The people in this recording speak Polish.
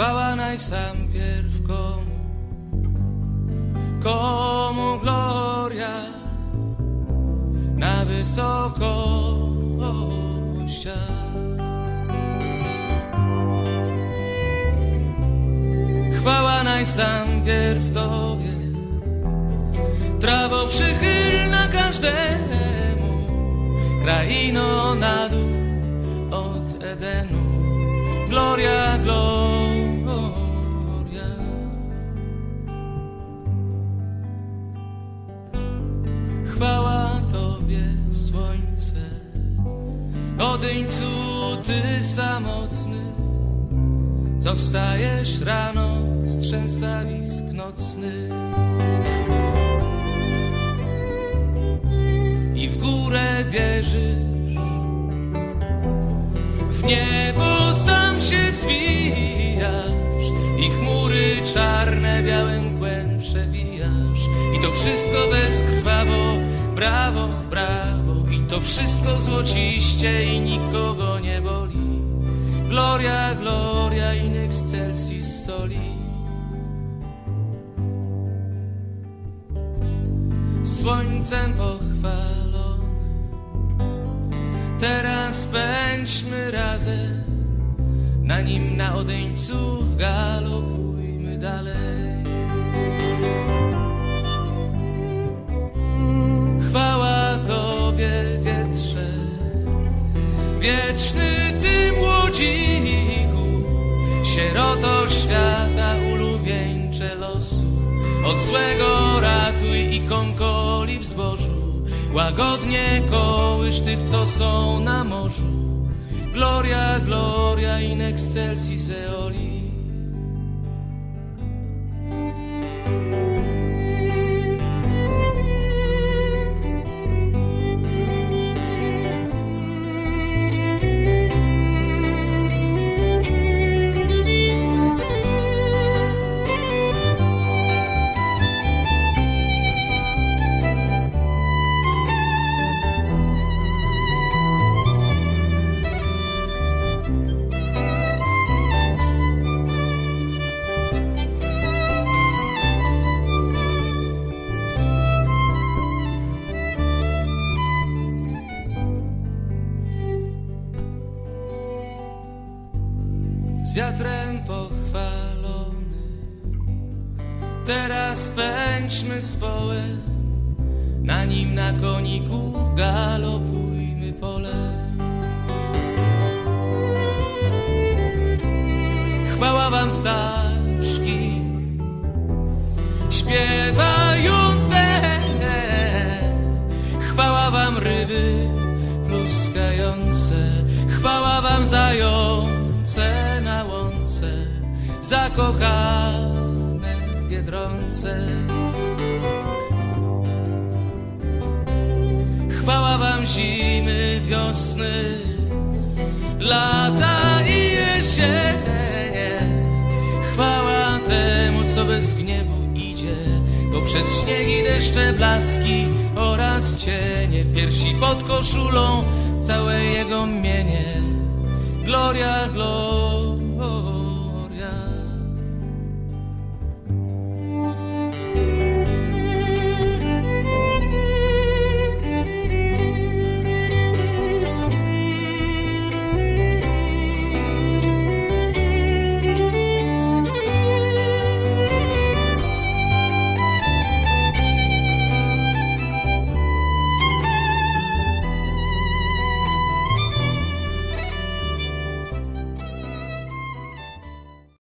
najsampierw komu, komu gloria na wysokościach. Chwała najsampierw Tobie, trawo przychylna każdemu, kraino na dół od Edenu. Gloria, gloria. Słońce, odyńcu Ty samotny, co wstajesz rano z trzęsawisk nocnych. I w górę bierzesz, w niebo sam się wzbijasz i chmury czarne białym kłem przebijasz. I to wszystko bezkrwawo, brawo, brawo. I to wszystko złociście i nikogo nie boli. Gloria, gloria in excelsis soli. Słońcem pochwalony, teraz pędźmy razem, na nim na odeńcu galopujmy wieczny Ty młodziku, sieroto świata, ulubieńcze losu. Od złego ratuj i kąkoli w zbożu, łagodnie kołysz tych, co są na morzu. Gloria, gloria in excelsis eoli. Z wiatrem pochwalony. Teraz pędźmy z połem, na nim na koniku galopujmy polem. Chwała wam ptaszki, śpiewające. Chwała wam ryby pluskające, chwała wam zające na łące, zakochane w Biedronce. Chwała wam zimy, wiosny, lata i jesienie. Chwała temu, co bez gniewu idzie, poprzez śniegi, deszcze, blaski oraz cienie w piersi pod koszulą całe jego mienie. Gloria, gloria.